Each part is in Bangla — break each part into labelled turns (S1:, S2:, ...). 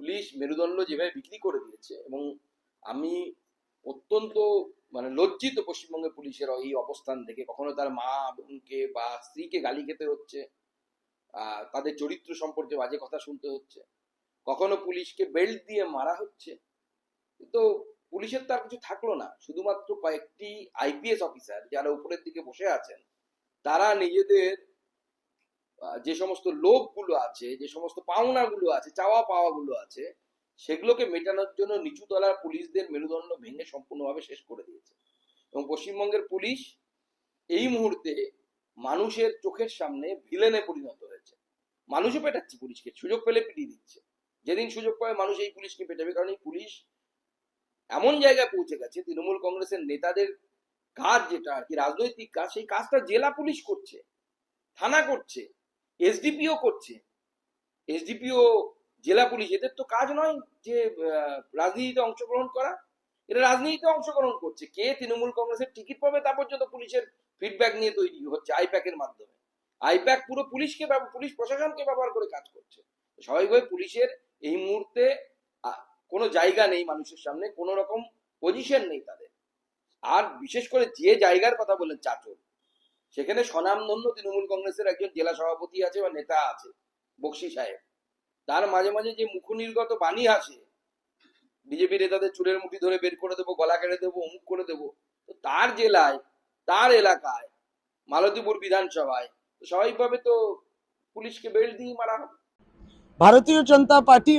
S1: পুলিশ মেরুদণ্ড যেভাবে বিক্রি করে দিয়েছে এবং আমি অত্যন্ত মানে লজ্জিত পশ্চিমবঙ্গের পুলিশের এই অবস্থান থেকে কখনো তার মা বোনকে বা স্ত্রীকে গালি খেতে হচ্ছে তাদের চরিত্র সম্পর্কে বাজে কথা শুনতে হচ্ছে। কখনো পুলিশকে বেল্ট দিয়ে মারা হচ্ছে। তো পুলিশের তার কিছু থাকল না। শুধুমাত্র কয়েকটি আইপিএস অফিসার যারা উপরের দিকে বসে আছেন, তারা নিজেদের যে সমস্ত লোভগুলো আছে, যে সমস্ত পাওনাগুলো আছে চাওয়া পাওয়াগুলো আছে, সেগুলোকে মেটানোর জন্য নিচু তলার পুলিশদের মেরুদণ্ড ভেঙে সম্পূর্ণভাবে শেষ করে দিয়েছে। এবং পশ্চিমবঙ্গের পুলিশ এই মুহূর্তে মানুষের চোখের সামনে ভিলেনে পরিণত হয়েছে। মানুষও পেটাচ্ছে পুলিশকে, সুযোগ পেলে পিটিয়ে দিচ্ছে। যেদিন সুযোগ পায় মানুষ এই পুলিশকে পেটাবে, কারণ এই পুলিশ এমন জায়গায় পৌঁছে গেছে, তৃণমূল কংগ্রেসের নেতাদের কাজ যেটা আর কি, রাজনৈতিক কাজ, সেই কাজটা জেলা পুলিশ করছে, থানা করছে। এসডিপিও করছে। এসডিপিও, জেলা পুলিশ, এদের তো কাজ নয় যে রাজনীতিতে অংশগ্রহণ করা। এরা রাজনীতিতে অংশগ্রহণ করছে। কে তৃণমূল কংগ্রেসের টিকিট পাবে তা পর্যন্ত পুলিশের ফিডব্যাক নিয়ে তৈরি হচ্ছে আইপ্যাকের মাধ্যমে। আইপ্যাক পুরো পুলিশকে পুলিশ প্রশাসনকে ব্যবহার করে কাজ করছে। স্বাভাবিকভাবে পুলিশের এই মুহূর্তে কোনো জায়গা নেই মানুষের সামনে, কোনো রকম পজিশন নেই তাদের। আর বিশেষ করে যে জায়গার কথা বললেন চাচল সেখানে স্বনামধন্য তৃণমূল কংগ্রেসের একজন জেলা সভাপতি আছে বা নেতা আছে, বক্সি সাহেব। তার মাঝে মাঝে যে মুখনির্গত বাণী আসে, বিজেপি নেতাদের চুলের মুঠি ধরে বের করে দেবো, গলা কেটে দেবো, অমুক করে দেবো, তো তার জেলায়, তার এলাকায়, মালতীপুর বিধানসভায় স্বাভাবিকভাবে তো পুলিশকে বেল্ট দিয়ে মারা হবে।
S2: ভারতীয় জনতা পার্টি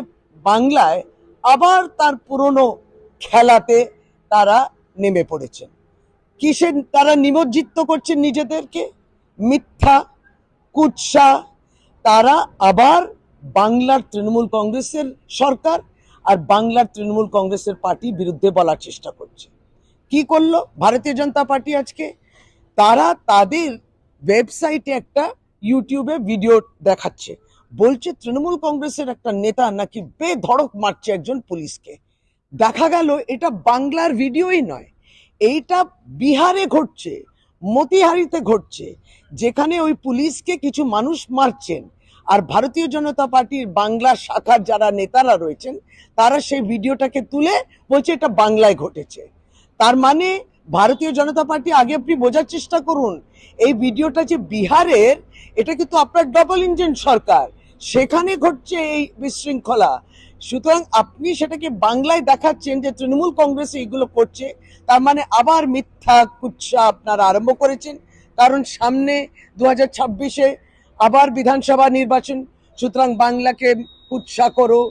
S2: বাংলায় আবার তার পুরনো খেলাতে তারা নেমে পড়েছেন। কিসের তারা নিমজ্জিত করছেন নিজেদেরকে? মিথ্যা, কুৎসা। তারা আবার বাংলার তৃণমূল কংগ্রেসের সরকার আর বাংলার তৃণমূল কংগ্রেসের পার্টি বিরুদ্ধে বলার চেষ্টা করছে। কি করল ভারতীয় জনতা পার্টি আজকে? তারা তাদের ওয়েবসাইটে একটা ইউটিউবে ভিডিও দেখাচ্ছে। বলছে তৃণমূল কংগ্রেসের একটা নেতা নাকি বেধড়ক মারছে একজন পুলিশকে। দেখা গেল এটা বাংলার ভিডিওই নয়। এইটা বিহারে ঘটছে, মতিহারিতে ঘটছে, যেখানে ওই পুলিশকে কিছু মানুষ মারছেন। আর ভারতীয় জনতা পার্টির বাংলা শাখার যারা নেতারা রয়েছেন, তারা সেই ভিডিওটাকে তুলে বলছে এটা বাংলায় ঘটেছে। তার মানে ভারতীয় জনতা পার্টি আগে আপনি বোঝার চেষ্টা করুন, এই ভিডিওটা যে বিহারের, এটা কিন্তু আপনার ডবল ইঞ্জিন সরকার। সেখানে ঘটছে এই বিশৃঙ্খলা। সুতরাং আপনি সেটাকে বাংলায় দেখাচ্ছেন যে তৃণমূল কংগ্রেস এইগুলো করছে, তার মানে আবার মিথ্যা কুচ্ছা আপনারা আরম্ভ করেছেন। কারণ সামনে দু হাজার আবার বিধানসভা নির্বাচন, সুতরাং বাংলাকে কুৎসা করো